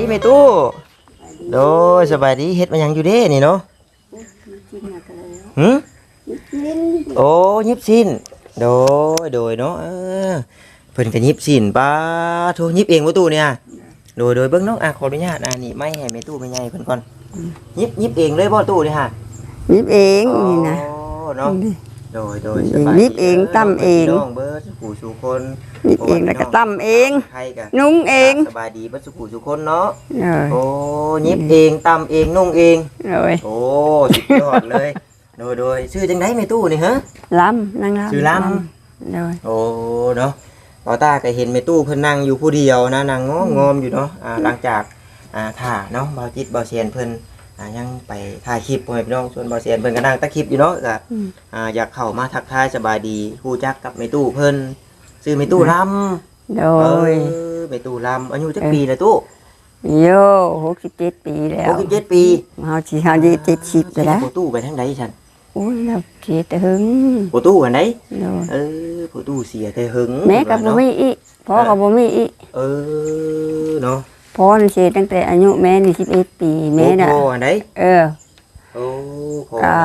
ดีแม่ตู้โดยสบายดีเฮ็ดมาหยังอยู่เด้นี่เนาะหึโอ้ยิบสิ้นโดยโดยเนาะเออเพิ่นก็ยิบสิ้นป้าโทยิบเองบ่ตู้เนี่ยโดยโดยเบิ่งเนาะอะขออนุญาตอะนี่ไม่ให้แม่ตู้แม่ใหญ่เพิ่นก่อนยิบยิบเองเลยบ่ตู้นี่ฮะยิบเองนี่นะอ๋อเนาะ โดยโดยยิบสบายยิบเองตั้มเองพี่น้องเบิดสุขุสุคนยิบเองแล้วก็ตั้มเอง ใครกันนุ่งเองสบายดีเบิดสุขุสุคนเนาะเลยโอ้ยิบเองตำเองนุ่งเองเลยโอ้สุดยอดเลย โดยโดยชื่อจังไดไม่ตู้นี่ฮะลำนั่งลำชื่อลเลยโอ้เนาะบอตาก็เห็นไม่ตู้เพิ่นนั่งอยู่ผู้เดียวนะนั่งงองอมอยู่เนาะอ่าหลังจากอ่าถ่าเนาะบอจิตบอเซียนเพิ่น อ่ายังไปถ่ายคลิปพ่อแม่พี่น้องส่วนบอเซียนเพิ่นก็นั่งตะคลิปอยู่เนาะก็อ่าอยากเข้ามาทักทายสบายดีฮู้จักกับไม่ตู้เพิ่นชื่อไม่ตู้ลำโดเอยอไม่ตู้ลำอายุจักปีละตู้โยหกสิบเจ็ดปีแล้ว67ปีเฮาสิเฮาดีเจ็ดสิบไปแล้วโตู้ไปทางใดฉันอุ้ยเราเสียแต่หึงโตู้อันใดโดยเออผู้ตู้เสียแต่หึงแม่กับบ่เนาะมีอีกพ่อกับบ่มีอีกเออเนาะ พ่อนี่เสียตั้งแต่อายุแม่นี่สิบเอ็ดปีแม่น่ะโอ้โหอันใดเออโอ้โหก็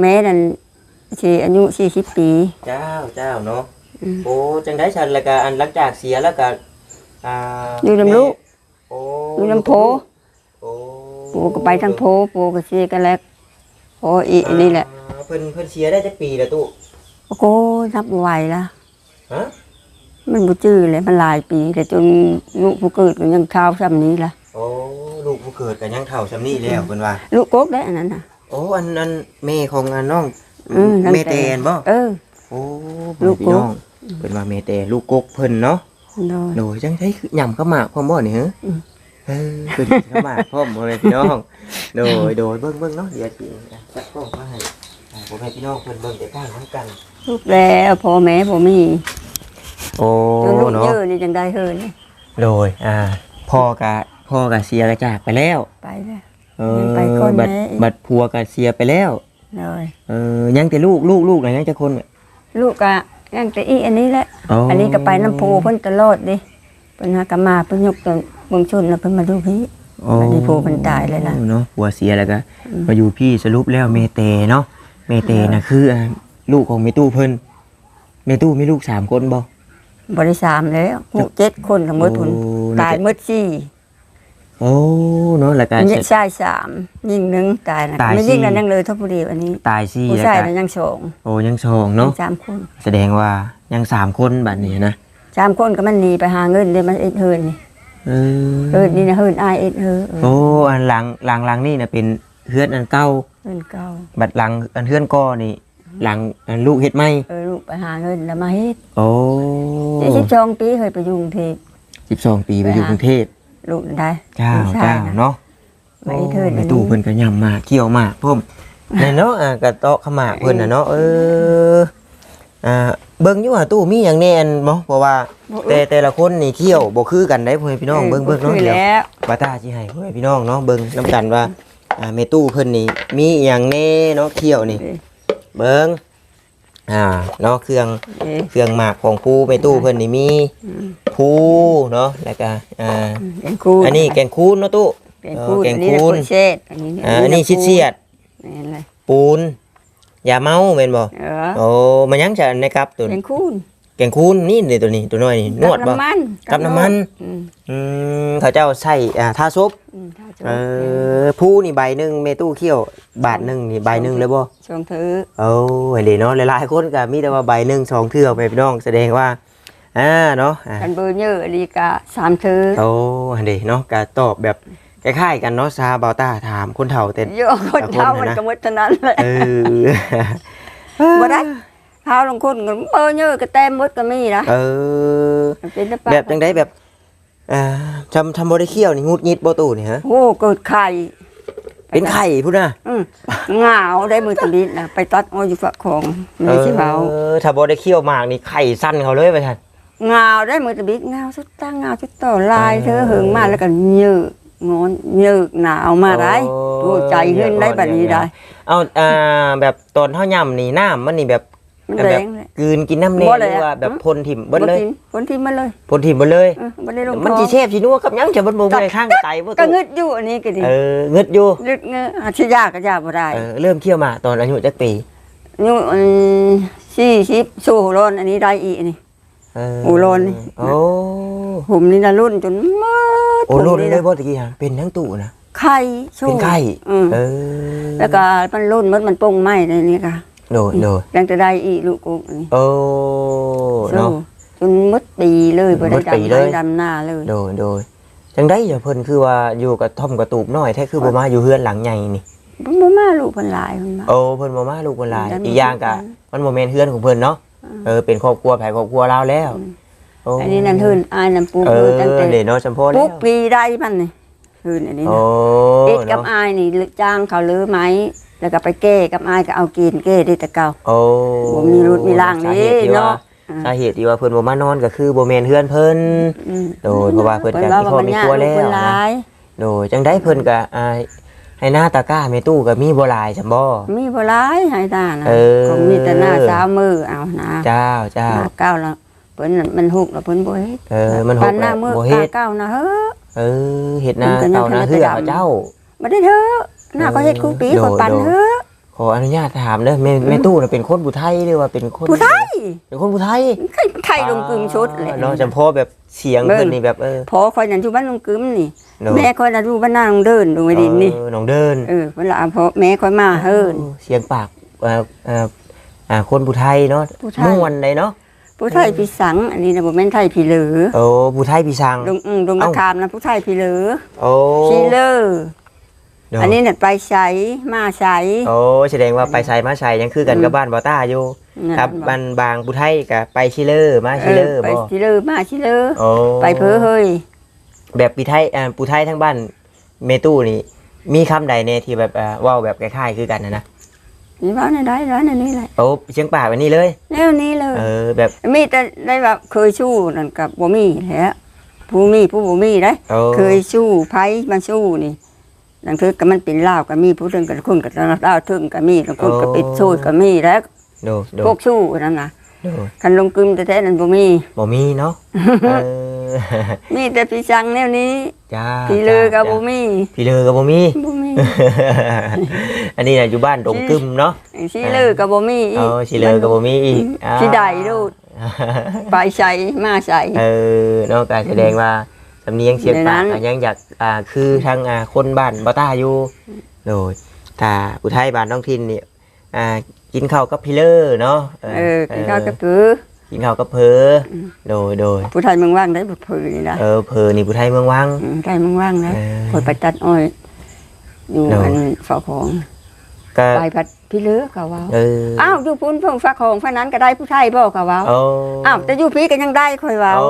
แม่นั่นสิอายุสี่สิบปี เจ้าเจ้าเนาะอืมโอ้จังได้ฉันแล้วก็อันหลังจากเสียแล้วก็อ่าอยู่ลำลูกโอ้อยู่ลำโพโอ้ปู่ก็ไปทางโพปู่ก็เสียกันแล้วโอ้อีอันนี่แหละอ่าเพิ่นเพิ่นเสียได้จักปีแล้วตู้โอ้โหนับบ่ไหวละฮะ มันบ่จื้อเลยมันหลายปีแต่จนลูกผู้เกิดก็ยังเท้าซ้ำนี้ละโอ้ลูกผู้เกิดกันยังเฒ่าซำนี้แล้วเพิ่นว่า ลูกกกได้อันนั้นน่ะ โอ้อันอันแม่ของอันน้องอืมตั้งแม่แตนบ่เออ โอ้ลูกกกพี่น้องเพิ่นว่าแม่แตนลูกกกเพิ่นเนาะโดย โดยจังได๋คือยำข้าวหมากพร้อมบ่นี่ฮะอืม เออคือข้าวหมากพร้อมบ่แม่พี่น้องโดยโดยเบิ่งๆเนาะเดี๋ยวสิจัดกล้องมาให้อ่าบ่แม่พี่น้องเพิ่นเบิ่งแต่ใกล้นํกัน ลูกแล้วพ่อแม่บ่มี โอ้จนลูกเนาะเยอะนี่จังได้เฮินโดยอ่าพ่อกะพ่อกะเสียกระจากไปแล้วไปแล้วเออยังไปก่อนบัดแม่อีกบัดผัวกะเสียไปแล้วโดยเออยังแต่ลูกลูกลูกน่ะยังจะคนเนี่ยลูกก็ยังแต่อีอันนี้แหละ อ๋ออั อันนี้ก็ไปน้ำโพเพิ่นตลอดดิเพิ่นหากนมาเพิ่นยกตัวเมืองชนแล้วเพิ่นมาดูพี่อ๋ออันนี้ผัวเพิ่นตายเลยล่ะเนาะผัวเสียแล้วก็มาอยู่พี่สรุปแล้วเมเตเนาะเมเตน่ะคืออ่าลูกของเมตู้เพิ่นเมตู้มีลูกสามคนบ่ บริสามแล้วหกเจ็ดคนทั้งหมดทุนโอ้ตายหมดสี่โอ้เนาะแล้วก็ยิงชายสามยิงหนึ่งตายนะตายไม่ยิงสี่แล้วยังเลยเท่าผู้เดียวอันนี้ตายสี่ผู้แล้วชายก็น่ะยังสองโอ้ยังสองเนาะสามคน แสดงว่ายังสามคนบัดนี้นะสามคนก็มันหนีไปหาเงินเดี๋ยวมันเอ็ดเฮินนี่เออเฮินนี่นะเฮินอายเอ็ดเฮินเออโอ้อันหลังหลังหลังนี่นะเป็นเฮือนอันเก่าเฮินเก่าบัดหลังอันเฮือนก่อนี่ หลังอันลูกเฮ็ดไหมเออลูกไปหาเงินแล้วมาเฮ็ดโอ้ยี่สิบสองปีเคยไปอยุ่กรุงเทพสิบสองปีไปอยู่กรุงเทพลูกได้เจ้าลูกชายเจ้านะเนาะไปเทิดอันนี้ในตู้เพิ่นก็ยำมากเคี่ยวมากพ่มในเนาะอ่ากระเตาะขมากเพิ่นน่ะเนาะเอออ่าเบิ่งอยู่ว่าตู้มีหยังแน่นบ่เพราะว่า แต่แต่ละคนนี่เคี่ยวบ่คือกันได้พ่อแม่พี่น้องเบิ่งเบิ่งเนาะคือเดี๋ยวแล้วบาตาสิให้พ่อแม่พี่น้องเนาะเบิ่งนํกันว่าอ่าเมตู้เพิ่นนี่มีหยังแน่เนาะเคี่ยวนี่ เบิ้งอ่าเนาะเครื่องเอ๊ะเครื่องหมากของผู้ไปตู้เพิ่นนี่มีผู้เนาะแล้วก็อ่าเป็นคูอันนี้แกงคูนเนาะตู้เป็นเออคูแกงอันนี้คูณนะเชดอันนี้อ่าอันนี้ชิดเสียดนี่แหละปูนยาเมาแม่นบ่เออโอ้มันยังจะในกับตัวเป็นี้นคูณ แกงคูนนี่นี่ตัวนี้ตัวน้อยนี่นวดบ่ กับน้ำมันกับน้ำมัน อืมอืมเขาเจ้าใส่อ่าทาซบอืมถ้าจะเออผู้นี่ใบหนึงเมตู้เคี่ยว บาทหนึงนี่ใบหนึงเลยบ่ชมถือโอ้ยเดี๋ยวเนาะหลายๆคนก็มีแต่ว่าใบหนึ่งสองเทื่อไปพี่น้องแสดงว่าอ่าเนาะอ่ากันเบอร์เยอะอันนี้ก็สามถือโอ้เดี๋ยวเนาะก็ตอบแบบคล้ายๆกันเนาะซาบาวต้าถามคนเฒ่าแต่ เยอะคนเท่าแต่คนมันน่ะนะก็หมดเท่านั้นแหละเออ บ่ได้ เท่าลงคนก็เบอร์เยอะก็แต้มหมดก็มีนะเออมันเป็นแต่ปากแบบจังได้แบบอ่าทำทำบริเคียวนี่งุดงิดบ่ตู่นี่ฮะโอ้เกิดไข่ เป็นไข่พุ่นน่ะอืมเหงาได้มือตะลิดนะไปตัดอ้อยอยู่ฝักของมีสิเผาเออถ้าบ่ได้เคี่ยวหมากนี่ไข่สั้นเขาเลยไปท่านเหงาได้มือตะลิดเหงาสุดตั้งเหงาสุดต่อลายเธอหึงมาแล้วก็ยืดงอนยืดหนาวมาได้ตัวใจขึ้นได้แบบนี้ได้ เอาอ่าแบบตอนเฮาย่ำนี่น้ำมันนี่แบบ มันแบแดบงเลย กลืนกินน้ำเนบ่หเลยรือว่าอะแบบฮะพ่นถิ่มเบิดเลยกินคนที่มันเลยพ่นถิ่มเบิดเลย เออบ่ได้ลงมันท้สิองเชฟสินัวกับหยังจะบ่บ่ได้ข้างไตบ่ก็ตู้งึดอยู่อันนี้ก็ดีเออเงึดอยู่ลึกเงอะอาชียากก็ยากบ่ได้เออเริ่มเคี่ยวมาตอนอายุจักปีอยู่อันสี่สิบสู้ร้อนอันนี้ได้อีกนี่ เออโอ้โลนนี่ โอ้ผมนี่นะรุ่นจนหมืดโอ้โลนผมนี่เลยนะบ่ตะกี้ฮะเป็นทั้งตู้นะ ไข่สู้เป็นไข้อืมเออแล้วก็มันรุ่นมันมันปงไหมในนี้ค่ะ โดดโดดยังจะได้อีกลูกกูนี่โอ้สู้เนาะจนหมดปีเลยบ่ได้หมดปีดำเลยไม้ดำหน้าเลยโดยโดยจังได้อย่าเพิ่นคือว่าอยู่กับท่อมกับตูบน้อยแท้คือบ่มาอยู่เฮือนหลังใหญ่นี่บ่บ่มาลูกเพิ่นหลายเพิ่นมาโอ้เพิ่นบ่มาลูกเพิ่นหลายดันอีกอย่างก็กันมันบ่แม่นเฮือนของเพิ่นเนาะเออเป็นครอบครัวแผครอบครัวเราแล้วโอันนี้นั่นเฮินอายนั่นปูเอคืออตั้งแต่เดี๋ยวเนาะจำพ่อแล้ปุ๊วบปีได้มันนี่เฮินอันนี้โอ้นะเอ็ดกับเนาะอายนี่จ้างเขาลือไหม แล้วก็ไปแก้กับอายก็เอากินแก้ได้แต่เก่า โอ้บ่มีรุดมีร่างนี่สเหตุที่ว่เนาะอ่าสาเหตุที่ว่าเพิ่นบ่มานอนก็คือบ่แม่นเฮือนเพิ่น อืมโดยเพราะว่าเพิ่นก็ว่ามีครอบมีครัวแล้วเพิ่นหนะลาย โดยจังได้เพิ่นก็อ่าให้หน้าตาก้าแม่ตู้ก็มีบ่หลายจำบ่ มีบ่หลายให้ตานะเออ ก็มีแต่หน้าสาวมือเอานะเจ้าเจ้าหน้าเก้าแล้วเพิ่นน่ะมันหุกแล้วเพิ่นบ่เฮ็ดเออมันหปักนหน้าแล้วมือบ่ตาเฮ็ดเก้านะเฮ้อ เออเฮ็ดหน้ามันก็ยังเต่าหน้าทันได้เฮือไปดำเขาเจ้า บ่ได้เถอะ หน้าเขาเฮ็ดคู่ปีโดเขาปันโดเถอะขออนุญาตถามเด้อแม่แม่ตู้น่ะเป็นคนผู้ไทยหรือว่าเป็นคนผู้ไทยเป็นคนผู้ไทยใครไทยลงกึมชุดเลย เนาะจำพ่อแบบเสียงเพิ่นนี่แบบเออพอคอยนั่นอยู่บ้านลงกึมนี่ เนาะแม่คอยน่ะอยู่บ้านหน้าลงเดินลงไปดินนี่เออน้องเดินเออเวลาพอแม่คอยมาเฮิน เสียงปากเอ่อเอ่ออ่าคนผู้ไทยเนาะผู้ไทย ม่วนเลยเนาะผู้ไทยพี่สัง อันนี้นะบ่แม่นไทยพี่เหลือโอ้ผู้ไทยพี่ชังดงอืมดงมะขามนะผู้ไทยพี่เหลือโอ้พี่เลอ เนาะอันนี้น่ะไปใช้มาใช้ โอ้แสดงว่าไปไซมาไซยังคือกันอืมกับบ้านบ่อต้าอยู่นั่นครับอกบ้านบางผู้ไทยกับไปชิเลอร์มาชิเลอร์ไปบ่ชิเลอมาชิเลอโอ้ไปเพ้อเฮ้ยแบบปีไทยอ่าผู้ไทยทั้งบ้านเมตู้นี่ มีคำใดเนี่ยที่แบบอ่าเว้าแบบคล้ายๆคือกันนะนะนี่ว่าในได้ร้านอันนี้แหละโอ้เชียงป่าแบบนี้เลย แนวนี้เลย เออแบบมีแต่ได้แบบเคยสู้นั่นกับบ่มีแท้ผู้มีผู้บ่มีได้ โอ้เคยสู้ไผมาสู้นี่ นั่นคือก็มันเป็นลาวก็มีผู้ถึงกับคนกับลาวถึงก็มีบางคนก็เป็นสู้ก็มีแล้วโดโดพวกสู้นั่นน่ะโดคันลงกึมแต่แท้ๆนั่นบ่มีบ่มีเนาะเออมีแต่พี่จังแนวนี้จ้าพี่ลือก็จ้าบ่มีพี่ลือก็บ่มีบ่มีอันนี้น่ะอยู่บ้านดงกึมเนาะสิลือก็บ่มีอีเอกอชิเลอก็บ่มีอีกอ่าสิได้ดูดไปใส่มาใส่เออเนอกการแสดงว่า สำเนียงเสียงปากในนั้นก็ยังอยากอ่าคือทางอ่าคนบ้านบ่ต้าอยู่โดยถ้าผู้ไทยบ้านท้องถิ่นนี่อ่ากินข้าวกับพี่เลอเนาะเออกินข้าวกับปือกินข้าวกับเพออโดยโดยผู้ไทยเมืองว่างได้บ่ผือนี่นะเออเพอนี่ผู้ไทยเมืองวังอืมไทยเมืองว่างนะเออคนไปตัดอ้อยอยู่เนอะอันฝากของ ก็ไปพัดพี่เลือเขาว่าเอออ้าวอยู่พุ่นเพิ่งฝากของฝานั้นก็ได้ผู้ไทยบ่เขาว่าโอ้อ้าวแต่อยู่พี่ก็ยังได้ค่อยว่าโอ้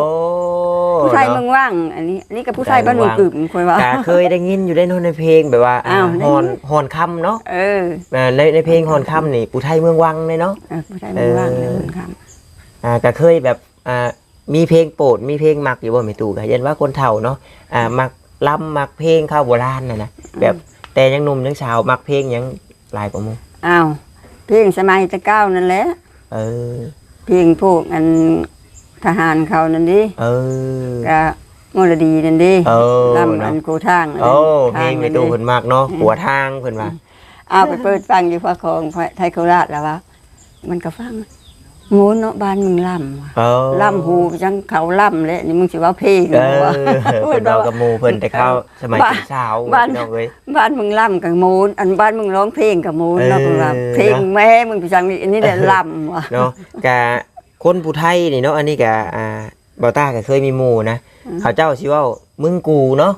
ผู้ไทยเนาะเมืองว่าง อันนี้อันนี้ก็ผู้ไทยบ้านหนุ่มกึ่มค่อยว่าก็เคยได้ยินอยู่ได้โน้นในเพลงแบบว่าอ้าวฮอนฮอนคำเนาะเอออ่าในในเพลงฮอนคำนี่ผู้ไทยเมืองวังเลยเนาะเออผู้ไทยเมืองว่างเออเลยเหมือนกันอ่าก็เคยแบบอ่ามีเพลงโปรดมีเพลงมักอยู่บ่แม่ตู่ก็เห็นว่าคนเฒ่าเนาะอ่ามักล่ำมักเพลงข้าวโบราณน่ะนะแบบแต่ยังหนุ่มยังสาวมักเพลงหยัง หลายกว่าหมู่อ้าวเพลงสมัยตะเก้านั่นแหละเออ เพลงพวกอันทหารเขานั่นดิเออ ก็มรดีนั่นดิเออลำอัเนาะนโกทางนั่นโอ้ทางเพลงแม่ตู่เพิ่นมักเนาะหัวทางเพิ่นว่า เอาไปเปิดฟังอยู่พระของไทยโคราชแล้ววะมันก็ฟังโงูเนาะบ้านมึงล่ำว่ะเออล่ำหูจังเขาล่ำเลยนี่มึงสิว่าเพลงเออวะเพิ่นเว้ากับหมู่เพิ่นแต่เข้าสมัยบ้านเป็นสาวบ้านพี่น้องเอ้ยบ้านมึงล่ำกับโมูนอันบ้านมึงร้องเพลงกับโมูนเนาะเออเพิ่นว่าเพลงแม่มึงพี่จังนี่อันนี้แหละล่ำว่ะเนาะกะคนผู้ไทยนี่เนาะอันนี้กะอ่าบ่ต้าก็เคยมีหมู่นะเขาเจ้าสิเว้ามึงกูเนาะ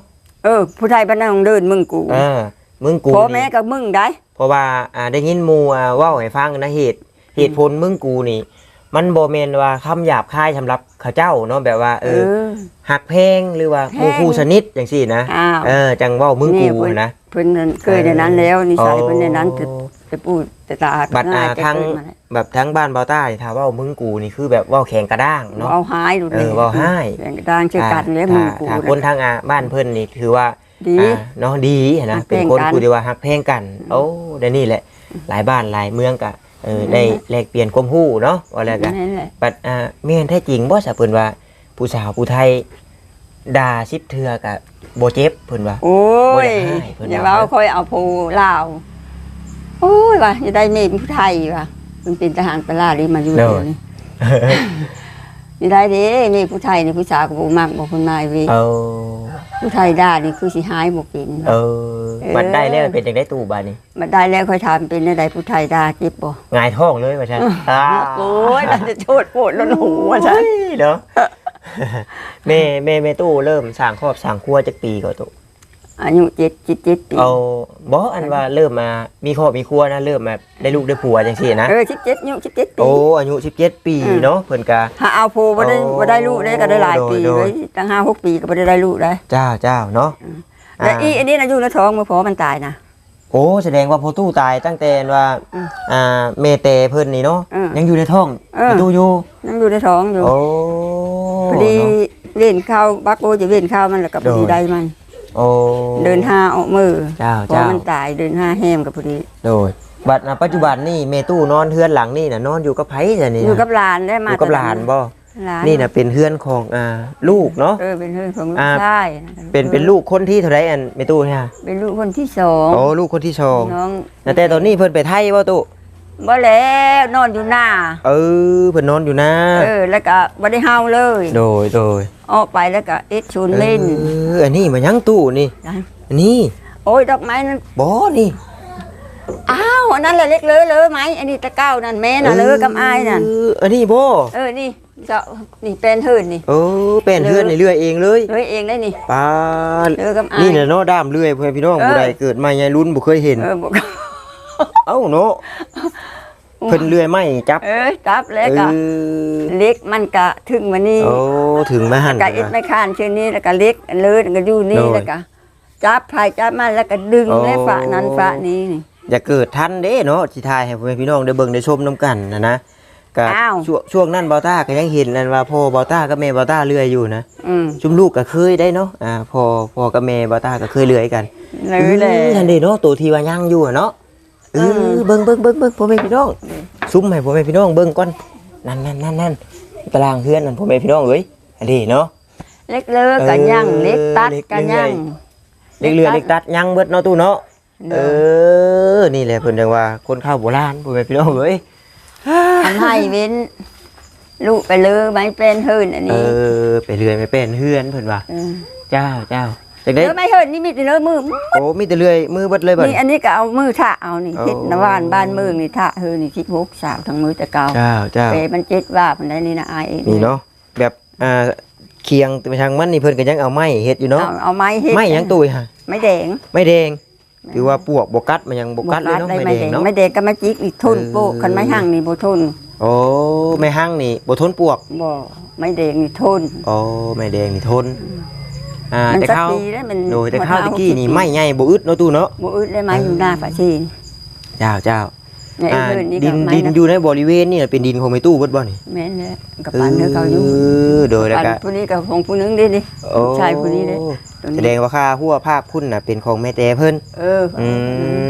เออ ผู้ไทยบ้านนองเดินมึงกูเออมึงกูพ่อนี่แม่กับมึงได้เพราะว่าอ่าได้ยินหมู่อ่าเว้าให้ฟังนะเหตุเหตุผลมึงกูนี่ มันบ่แม่นว่าคำหยาบคายสำหรับเขาเจ้าเนาะแบบว่า เอเอออหักเพลงหรือว่าแพหมู่งคู่สนิทจังซี่นะอ้าว เออจังเว้ามึงกูนี่เว้ยนะ เพิ่นนั่นเคยในนั้นแล้วนิสัยเพิ่นในนั้นจะจะพูดจะตาบัดอ่าง่ยทั้งจะเกิดมาแล้วแบบทั้งบ้านเบาใต้ถ้าเว้ามึงกูนี่คือแบบเว้าแข็งกระด้างเนาะ เอาหายดูเออเว้าหาย แบ่งกระดางเชื่อกันแล้วมึงกูถ้าคนทางอ่าบ้านเพิ่นนี่ถือว่าดี อ่าเนาะดีนะฮักเป็นเพลงคนกัน กูดีว่าฮักเพลงกัน โอ้เดี๋ยวนี้แหละ หลายบ้านหลายเมืองกะ เออได้แลกเปลี่ยนความรู้เนาะว่าแล้วกันนั่นแหละบัดอ่าแม่นแท้จริงบ่ซะเพิ่นว่า ผู้สาวผู้ไทยด่าสิบเทื่อก็บ่เจ็บเพิ่นว่า โอ้บ่ยได้ให้เพิ่นอย่าว่าว่าค่อยเอาผู้ลาวโอ้ยว่าจะได้เมย์ผู้ไทยว่ะมันเป็นทหารปลาดีมาอยู่โน่เดี๋ยวนี้ นี่ได้เด้เมย์ผู้ไทยนี่ผู้สาวก็บ่มักบ่คนมาอีเวีเอาผู้ไทยด่านี่คือสิหายบ่เป็น เออบัดได้แล้วเป็นจังได๋ตู้บาดนี้มาได้แล้วค่อยถามเป็นได้ผู้ไทยด่าเจ็บบ่หงายท้องเลยว่าซั่นอ่าโอ้ยน่าจะโทษโปดแล้วหนูว่าซั่น โอ้ยเนาะแม่แม่แม่ตู้เริ่มสร้างครอบสร้างครัวจักปีก็ตู้ อายุ7 7ปีเอาบ่อันว่าเริ่มมามีครอบมีครัวนะเริ่มมาได้ลูกได้ผัวจังซี่นะเออ17อายุ17ปีโอ้อายุ17ปีอืมเนาะเพิ่นก็ถ้าเอาผู้บ่ได้โอ้บ่ได้ลูกได้ก็ได้หลายปีโดยโดเลยยตั้ง5 6ปีก็บ่ได้ได้ลูกได้เจ้าเจ้าเนาะแล้วอีอันนี้นะอยู่ในท้องมือพอมันตายนะโอ้แสดงว่าพ่อตู้ตายตั้งแต่ว่าอืมอ่าเมเตเพิ่นนี่เนาะอืมยังอยู่ในท้องเออพ่อตู้อยู่ยังอยู่ในท้องอยู่โอ้พอดีเนาะเว้นข้าวบักโอจะเว้นข้าวมันแล้วก็พอดีโดยได้มัน โอ้ เดินห้าออกมือเจ้าพอเจ้ามันตายเดินห้าแฮมกับพอดีโดยบัดน่ะปัจจุบันนี่เมตู้นอนเฮือนหลังนี่น่ะนอนอยู่กับไผจ้ะนี่อยู่นะกับหลานได้อมายู่กับหลานบ่หลานนี่น่ะเป็นเฮือนของอ่าลูกเนาะ เออเป็นเพื่อนของลูกอ่าชายเป็นเป็นลูกคนที่เท่าไรอันเมตู้เนี่ยเป็นลูกคนที่สองโอ้ลูกคนที่สองน้องแต่ตอนนี้เพิ่นไปไทยบ่ตู้ บ่แล้วนอนอยู่หน้า เออเพิ่นนอนอยู่นะเออ แล้วก็บ่ได้เฮาเลย โดยโดยออกไปแล้วก็เอ็ดชูนเล่นเอออันนี้มันยังตู้นี่นะอันนี้โอ้ยดอกไม้นั้นบ่นี่อ้าวอันนั้นแหละเล็กเลยเลยไหมอันนี้ตะเก้านั่นแม่น่ะเลยกับอายนั่นเอออันนี้บ่เออนี่เจ้านี่เป็นหื่นนี่เออเป็นเฮือนในเรื่อยเองเลยเลยเองได้นี่ปาดเออกับอายนี่แหละเนาะด้ามเรื่อยเพื่อนพี่น้องเออผู้ใดเกิดมาใหญ่รุ่นบ่เคยเห็นเออบอก เอ้าเนาะเพิ่นเลื่อยไม้จับ เออจับแล้วเอก็อเล็กมันกะถึงมานี่โอ้ถึงมาหั่นกะเอ็ดไม่คานเช่นนี้แล้วก็เล็กเลยแล้วก็อยู่นี่โดยแล้วก็จับพายจับมาแล้วก็ดึงโอ้และฝานั้นฝานี้นี่ อย่าเกิดทันเด้เนาะสิทายให้พ่อแม่พี่น้องได้เบิ่งได้ชมนํกันนะนะก็อ้าว ช่วงช่วงนั้นเบาต้าก็ยังเห็นนั่นว่าพ่อเบาต้ากับแม่เบาต้าเลื่อยอยู่นะอืมชุมลูกก็เคยได้เนาะอ่าพ่อพ่อกับแม่เบาต้าก็เคยเลื่อยกันเลยแหละออทันเด้เนาะตัวที่ว่ายังอยู่อะเนาะ เออือมเบิ่งเบิ่งเบิ่งเบิ่งพ่อแม่พี่น้องซุ้มให้พ่อแม่พี่น้องเบิ่งก่อนนั่นนั่นนั่นนั่นตารางเฮือนนั่นพ่อแม่พี่น้องเอ้ยอันนี้เนาะเล็กเลยกันยังเออเล็กตัดเล็กกันเลื่ยัองยเล็กเรือเล็กตัดยังเบิดเนาะตู้เนาะเออนี่แหละเพิ่นเรียกว่าคนข้าวโบราณพ่อแม่พี่น้องเอ้ยอันให้เว้นลูกไปเลยไม่เป็นหื่นอันเอนี้อไปเรื่อยไม่เป็นเฮือนเพิ่นว่าเออเจ้าเจ้า จังได๋เออไม่หื่นนี่มีแต่เลยมือโอ้มีแต่เลื่อยมือเบิดเลยบัดนี่อันนี้ก็เอามือท่าเอานี่โอ้ทิศนวานบ้านเมืองนี่ท่าเฮอนี่ทิศหกสาวทั้งมือตะเกาเจ้าเจ้าเปมันเจ็ดว่ามันได้นี่นะอายเองนี่เนาะแบบอ่าเคียงไปทางมันนี่เพิ่นก็ยังเอาไม้เฮ็ดอยู่เนาะเอาเอาไม้เฮ็ดไม้หยังตุ้ยฮะไม้แดงไม้แดงคือว่าปวกบ่กัดมันยังบ่กัดเลยเนาะได้ไม้ไม้แดแดงงเนาะไม้แดงก็ไม้จิกนี่ทนเออโปะคันไม้หั่งนี่บ่ทนโอ้ไม้หั่งนี่บ่ทนปวกบ่ไม้แดงนี่ทนโอ้ไม้แดงนี่ทน อ่ามันแต่สักข้าวปีแล้วมันโดยแต่ข้าวตะกี้นี่ไม้ใหญ่บ่อึดเนาะตู้เนาะบ่อึดได้ไม้อยู่หน้าฝาชีนเจ้าเจ้าเนี่ยอ่าไอ้เพิ่นนี่ดิก็นไม้ดินนะอยู่ในบริเวณนี่เป็นดินของแม่ตู้เบิดบ่นี่แม่นแหละกับปันเธอเขาอยู่เออโดยแล้วปันก็ผู้นี้กับของผู้นึงดิดิ โอ้ชายผู้นี้เด้ตัวแสนี้ดงว่าค่าหัวภาคคุณน่ะเป็นของแม่แต่เพิ่นเอออื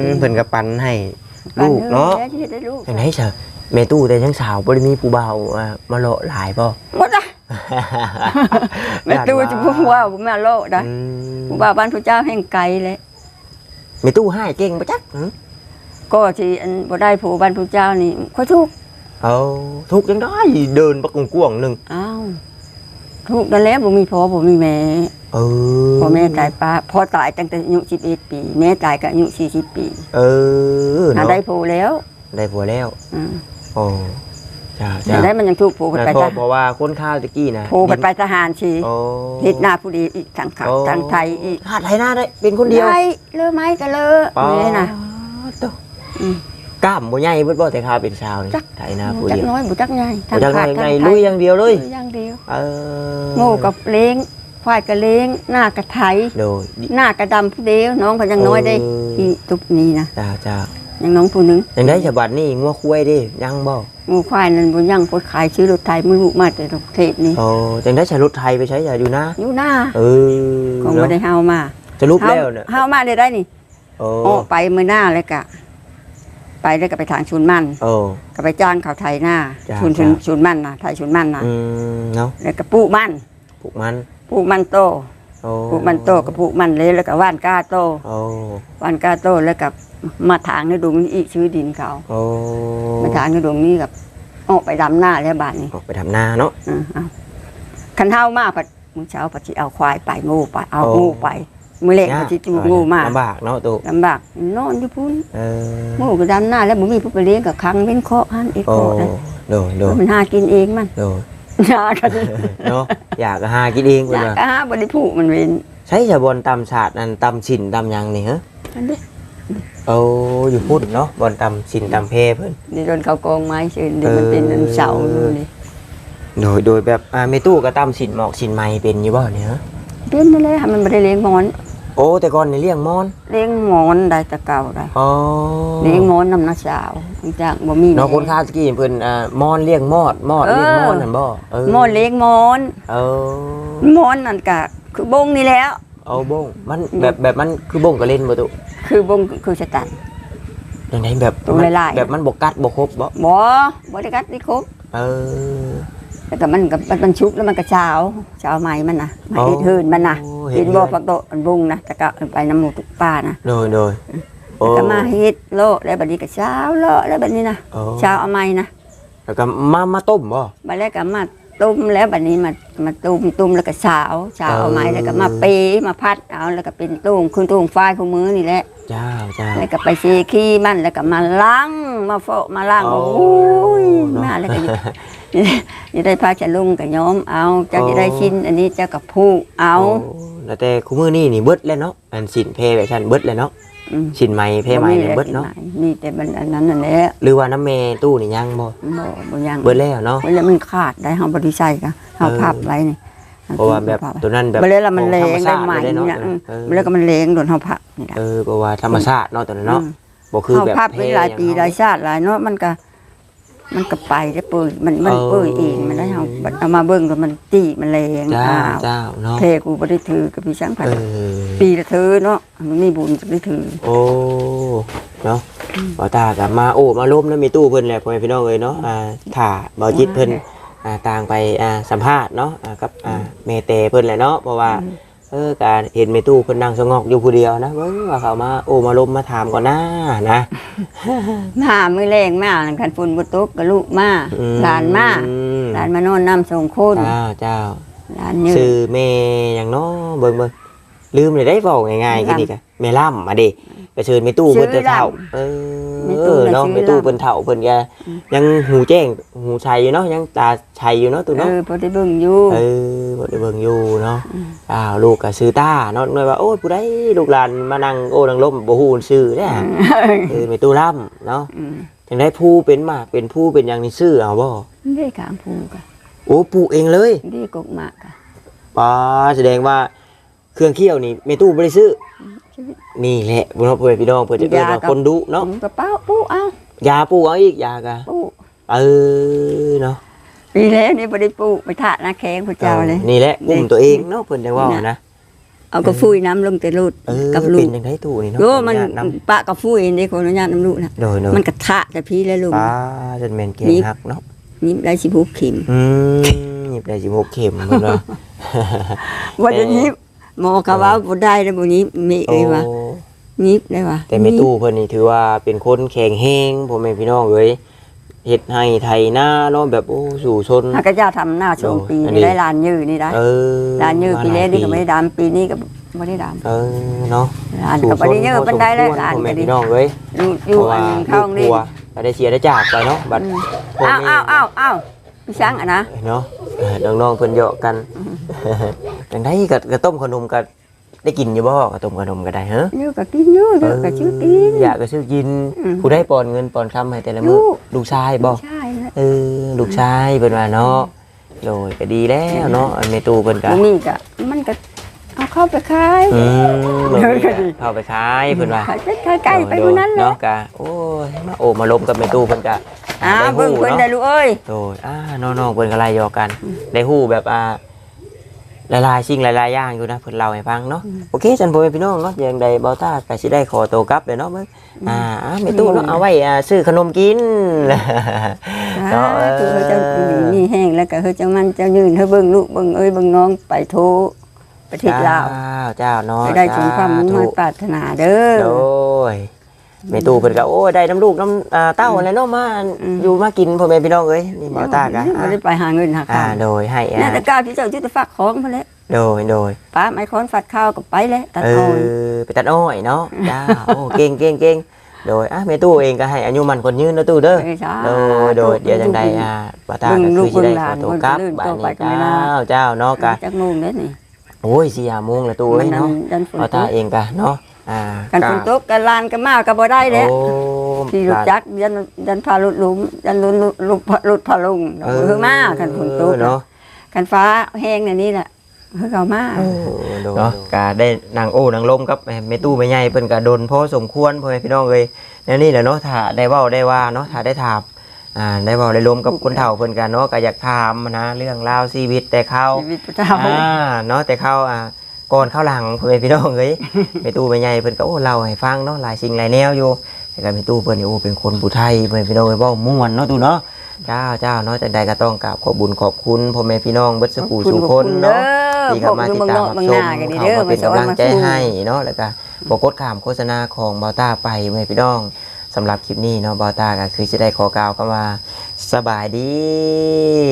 มเพิ่นก็ปันให้ปัลูกเนาะแม่ที่ได้ลูกจังได๋ซะแม่ตู้แต่ยังสาวบ่ได้มีผู้บ่าวอ่ามาเลาะหลายบ่หมดอะ แม่ตู้จะพูดว่าบ่มาโลดนะอืมผู้บ่าวบ้านพระเจ้าแห่งไกลเลยแม่ตู้ให้เก่งบ่จักหือก็ที่อันบ่ได้ผู้บ้านพระเจ้านี่ค่อยทุกข์เอาทุกข์จังได้เดินบักกวางๆหนึงอ้าวทุกข์นั่นแหละบ่มีพ่อบ่มีแม่เออพ่อแม่ตายป้าพ่อตายตั้งแต่อายุ11ปี แม่ตายก็อายุ40ปี เออหาเนาะได้ผู้แล้ว ได้ผัวแล้วอืมโอ้ จ้าหาจ้าได้มันยังทุกข์ผู้กันนะไปเพราะทหารเพราะว่าคนข้าวตะกี้นะผู้กันไปทหารชีโอ้เฮ็ดหน้าผู้ดีอีกทางเขาโอ้ทางไทยอีกขาดไทยหน้าได้เป็นคนเดียว ได้เลอะไม้ก็เลอะป๊าแม่น่ะดอืม กล้ามบ่ใหญ่เบิดบ่แต่ข้าวเป็นชาวนี่จัก ไทยหน้าผู้จักเดียวน้อยบ่จักใหญ่บ่จักน้อยทไงทลุยอย่างเดียวเลย ลุยอย่างเดียวเออโง่กับเล้งควายกับเล้งหน้ากับไถโดยดิหน้ากระดำผู้เดียวน้องก็ยังน้อยได้เออที่ตุกนี้นะ จ้าจ้า ยังน้องผู้หนึงยังได้ฉบับนี่งัวคุ้ยเดิยังบ่งูควายนั่นบ่ยังกดขายชื่อรถไทยมือลูกมาแต่ประเทศนี้โอ้จังได้ฉลุดไทยไปใช้อย่าอยู่นะอยู่หน้าเออของเนาะบ่ได้เฮามาจะรูปเฮาแล้วเนี่ยเฮามาได้ได้นี่โอ้ออกไปมื้อหน้าเลยกะ ไปแล้วก็ไปทางชุนมันโอ้ ก็ไปจ้างเขาไทยหน้าจ้าชุนชุนจ้าชุนมันนะไทยชุนมันนะอืมเนาะแล้วก็ปลูกมันปลูกมันปลูกมันโตโอ้ปลูกมันโตก็ปลูกมันเลยแล้วก็ว่านก้าโต โอ้ว่านก้าโตแล้วก็ มาถางในดงนี้อีกชื่อดินเขาโอ้มาถางในดงนี้กับออกไปดำหน้าแล้วบาดนี้ออกไปทำนาเนาะอืมเอาคันเท่ามากผัดมื้อเช้าผัดสิเอาควายไปงูไปเอาโอ้งูไปมื้อเล็กผัดสิจูงงูมาลำบากเนาะตู่ลำบากนอนอยู่พุ่นเอองูก็ดำหน้าแล้วบ่มีผู้ไปเลี้ยงกับคังเว้นเคาะหันเอ็ดโอ้เคาะเลยโดยโดยมันหากินเองมันโดยหากันเนาะอยากหากินเองอเพิ่นยากว่าก็หาบ่ได้ผูกมันเว้นใช้จะบนตำศาสตร์นั่นตำฉินตำหยังนี่ฮะอันนี้ โอ้อยู่พุ่นเนาะบนตำฉินตำเพเพิ่นนี่โดนเขากองไม้ซื่อเดี๋ยวมันเป็นอันเสาอยู่นี่โดยโดยแบบอ่าเมตู้ก็ตำฉินหมอกฉินไม้เป็นอยู่บ่เนี่ยฮะเป็นนั่นแหละมันบ่ได้เลี้ยงหมอน โอ้แต่ก่อนนี่เลี้ยงมอน เลี้ยงหมอนได้แต่เก่าได้อ๋อเลี้ยงหมอนนำน้าสาวจากบ่มีเนาะคนคาสกี้เพิ่นอ่ามอนเลี้ยงมอดมอดเออเลี้ยงมอนนั่นบ่เออหมอนเลี้ยงหมอนเออหมอนนั่นก็คือบงนี่แหล้วเอาบ้งมันแบบแบบมันคือบ้งก็เล่นบ่ตุ คือบงคือสตันจังไดแบบตัวลายๆ แบบมันบ่กัดบ่ครบบ่บ่บ่ได้กัดได้ครบเออแล้วก็มันก็มันมันชุกแล้วมันก็เช้าเช้าใหม่มันน่ะไม่อ๋อเฮ็ดหืนมันน่ะโอ้เห็นเฮ็ดบ่หืนฝักโตมันบุงนะแต่ก็ไปน้ำหมูกป้านะโดยโดยโอ้แล้วก็มาเฮ็ดโลดแล้วบัดนี้ก็เช้าโลดแล้วบัดนี้นะโอ้เช้าเอาใหม่นะแล้วก็มามาต้มบ่ บัดแล้วก็มาต้มแล้วบัดนี้มามาต้มต้มแล้วก็เช้าเช้าเอาใหม่เออ แล้วก็มาเปมาพัดเอาแล้วก็เป็นตุ้งคือตุ้งฟ้ายคู่มือนี่แหละ เจ้าเจ้า แล้วก็ไปเซขี้มันแล้วก็มาล้างมาโฟะมาล้างโอ้โอ้ยเนาะมาแล้วก็นี่ได้พาจะลุงกับย้อมเอาเจ้าโอ้จะได้ชิ้นอันนี้เจ้ากับผู้เอาโแล้วแต่คู่มือนี่นี่เบิดแล้วเนาะอันสินเพแบบฉันเบิดแล้วเนาะอืมสินไม้เพไม้เนี่ยเบิดเนาะมีแต่มันอันนั้นนั่นแหละหรือว่าน้ำเมตู้นี่ยังบ่บ่บ่ยังเบิดแล้วเนาะเวลามันขาดได้เฮาบ่ได้ใช้ก็เฮาเออพับไว้นี่ เพราะว่าแบบตัวนั้นแบบบ่เลยละมันแรงได้ใหม่ของธรรชาติเลยนี่เนาะนะอืมเออบ่เลยก็มันแรงโดนเฮาพับนี่ล่ะเออเพราะว่าธรรมชาติเนาะตัวนั้นเนาะบ่คือเฮาแบบพับไว้หลายปีหลายชาติหลายเนาะมันก็มันก็ไปได้เปื่อยมันมันเปื่อยเองมันได้เฮาบัดเอามาเบิ่งแล้วมันตีมันแรงเจ้าอ้าวเจ้าเนาะเพกูบ่ได้ถือกับพี่ช้างผัดเออปีละเธอเนาะมันมีบุญจะได้ถือ โอ้เนาะบ่ตากับมาโอ้มาล้มนะมีตู้เพิ่นแหละพ่อแม่พี่น้องเอ้ยเนาะอ่าถ้าบ่จิตเพิ่น อ่าต่างไปอ่าสัมภาษณ์เนาะอ่ากับอ่าเมเตเพิ่นแหละเนาะเพราะว่าเออการเห็นเมตู้เพิ่นนั่งสงอกอยู่ผู้เดียวนะเบิ่งว่าเขามาโอ้มาล้มมาถามก่อนหน้านะ มามือแรงมาคันฝนบ่ตกก็ลูกมาอืหลานมาอืมหลานมานอนน้ำส่งคนเจ้าเจ้าหลานยืชื่อนเมอย่างเนาะเบิ่งเบิ่งลืมเลยได้เว้าง่ายๆแม่กินล่ำอีกอะแม่ล่ำมาดิ ก็เชิญเมตู้เพิ่นจะเฒ่าเอแม่ตู้อน่ะเนาะชื่อเมตู้ล่ำเพิ่นเฒ่าเพิ่นก็ยังหูแจ้งหูชัยอยู่เนาะยังตาชัยอยู่เนาะตู้เอเนาะอพอได้เบิ่งอยู่เออบ่ได้เบิ่งอยู่เนาะอ้าวลูกก็ซื้อต้าเนาะหน่อยว่าโอ้ยผู้ใดลูกหลานมานั่งโอ้นั่งล้มบ่ฮู้ชื่อเด้อเออเมตู้ล่ำเนาะอืมจังได้ผู้เป็นมากเป็นผู้เป็นหยังนี่ชื่อเอาบ่ได้ขางผูกะโอ้ปลูกเองเลยได้กกหมากะป้าแสดงว่าเครื่องเคี่ยวนี่เมตู้บ่ได้ซื้อ นี่แหละบุญพ่อพี่น้องเพื่อจะเกิดว่าคนดุเนาะผมกระเป๋าปูเอายาปูเอาอีกยากะปูเออเนาะปีแล้วนี่บ่ได้ปูไปทาหน้าแข้งพระเจ้าเลยนี่แหละกลุ่มตัวเองเนาะเพิ่นจังว่านะเอากระฟุยน้ำลงแต่ลูดเออกับลูเป็กนจังไดตู้นี่เนาะโยมันขออญาตนำปะกระฟุยนี่ขออนุญาตน้ำลูกนะโดยโดยมันกระทะแต่พี่แล้วลูกป้าจนแม่นเกียงหักเนาะนี่ได้สิบหกเข็มอืมหยิบได้16เข็มเพิ่นว่าว่าเดี๋ยวนี้ หมอก็ว่าบ่ได้แล้วบ่นี้มีโอ้เอ้ยว่านิบได้ว่าแต่แม่ตู้เพิ่นนี่ถือว่าเป็นคนแข็งแรงพ่อแม่พี่น้องเอ้ยเฮ็ดให้ไถนาเนาะแบบโอ้สู่ชนถ้าก็เจ้าทำหน้าชมปีอันนี้นี่ได้ลานยืนนี่ได้เออลานยืนมาปีหแรลายกนี่ก็ไม่ได้ดำปีนี้ก็ไม่ได้ดเออเนาะำลานก็ไม่ได้เยอะปันได้แล้วลานพ่อก็แม่ดีพี่น้องเอ้ยอยู่อยู่อันหนึงเข้าอันลูนี้กครัวก็ได้เสียได้จากไปเนาะบัดอืมพ่ออ้าวแม่อ้าวอ้าวอ้าว พี่ช้างอะนะเนาะเออน้องๆเพิ่นเหยาะกันจังได๋ก็ก็ต้มขนมก็ได้กินอยู่บ่ก็ต้มขนมก็ได้เฮ้อเยอะก็กินเยอะเยอะก็ชื่อกิน อยากก็ซื้อกิน อืมผู้ได้ปอนเงินปอนคำให้แต่ละมื้อลูก ลูกชายบ่ใช่นะเออลูกชายเพิ่นว่าเนาะโดยก็ดีแล้วเนาะอันเมตูเพิ่นก็ตรงนี้ก็มันก็เอาเข้าไปขาย อืมเออก็ดีเข้าไปขายเพิ่นว่าขายเป็ดขายไก่ไปคนนั้นแหละเนาะกะโอ้ยมาโอ้มาลมกับเมตูเพิ่นกะ อ้าวได้เบิ่งฮู้เพิ่นเนาะได้ลูกเอ้ยโดยอ่าน้องๆเพิ่นก็ไล่ยอกัน ได้ฮู้แบบอ่าหลายๆสิ่งหลายๆอย่างอยู่นะเพิ่นเล่าให้ฟังเนาะโอเคจันพ่อแม่พี่น้องเนาะอย่างใดเบาต้าก็สิได้ขอตัวกลับเลยเนาะเบิ่งอ่าอ่าแม่ตู้เนาะเอาไว้อ่าซื้อขนมกินเนาะเออคือเขาเจะนี่แห้งแล้วก็เขาเจะมันเจะยืนเขาเบิ่งลูกเบิ่งเอ้ยเบิ่งน้องไปโทประเทศลาวเจ้าเจ้าเนาะให้ได้สมความมุ่งมั่นสาธุปรารถนาเด้อโดย แม่ตู้เพิ่นก็โอ้ยได้น้ำลูกน้ำอ่าเต้าอะไรเนาะมาอืมอยู่มากินพ่อแม่พี่น้องเอ้ยนี่เบาต้าก็ไม่ได้ไปหาเงินหาอ่าข้าวโดยให้น่าอ่าจะกล้าที่เจ้าจุดฟักของมาแล้วโดยโดยป้าไม้ค้อนฟัดข้าวกับไปแล้วตัดเออ่อนอไปตัดอ้อยเนาะจ้าโอ้เก่งเก่งเก่งโดยอะแม่ตู้เองก็ให้อายุมันคนยืนนะตู้เด้อเอ้ยจ้าโดยโดยเดี๋ยวจังใดอะบ่ตาก็เบิ่งลูคือกสิได้เบิ่งหลาขอนตัวกลับเบิ่งบ้านต่อไปนี้ก็ไม่เจ้าได้เจ้าเนาะกะจักโมงเด้อนี่โอ้ย4-5โมงแล้วตู้เอ้ยเนาะยันฝนบ่ตตากเองกะเนาะ อ่ากันฝนตกกันลานกันมากก็บ่ได้แล้วโอ้ที่รถจักรยันยันพาลุดหลุมยันลุนลุดลุดพาลุงเอเอออมากันฝนตกเนาะกันฟ้าแห้งเนี่ยนี่แหละเฮ้ยเอามาเนาะกะได้นางโอ้นางลมกับแม่ตู้แม่ใหญ่เพิ่นก็โดนพอสมควรพ่อแม่พี่น้องเอ้ยแล้วนี่แหละเนาะถ้าได้เว้าได้ว่าเนาะถ้าได้ถามอ่าได้เว้าได้ลมกับคนเฒ่าเพิ่นกันเนาะก็อยากถามนะเรื่องราวชีวิตแต่เขาชีวิตประจำอ่าเนาะแต่เข้าอ่า ก่อนเข้าหลังพ่อแม่พี่น้องเอ้ยไปตู้ไปใหญ่เพิ่นก็โอ้เล่าให้ฟังเนาะหลายสิ่งหลายแนวอยู่แต่ก็ไปตู้เพิ่นนี่โอ้เป็นคนผู้ไทยพ่อแม่พี่น้องเอ้ยเว้าม่วนเนาะตู้เนาะเจ้าเจ้าเนาะจังใดก็ต้องกราบขอบบุญขอบคุณพ่อแม่พี่น้องเบิดสกูสู่คนเนาะที่เข้ามาติดตามรับชมเข้ามาเป็นกำลังใจให้เนาะแล้วก็บ่กดข้ามโฆษณาของบอต้าไปพ่อแม่พี่น้องสำหรับคลิปนี้เนาะบอต้าก็คือจะได้ขอกล่าวคำว่าสบายดี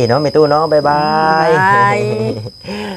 เนาะแม่ตู้เนาะบ๊ายบายบ๊ายบาย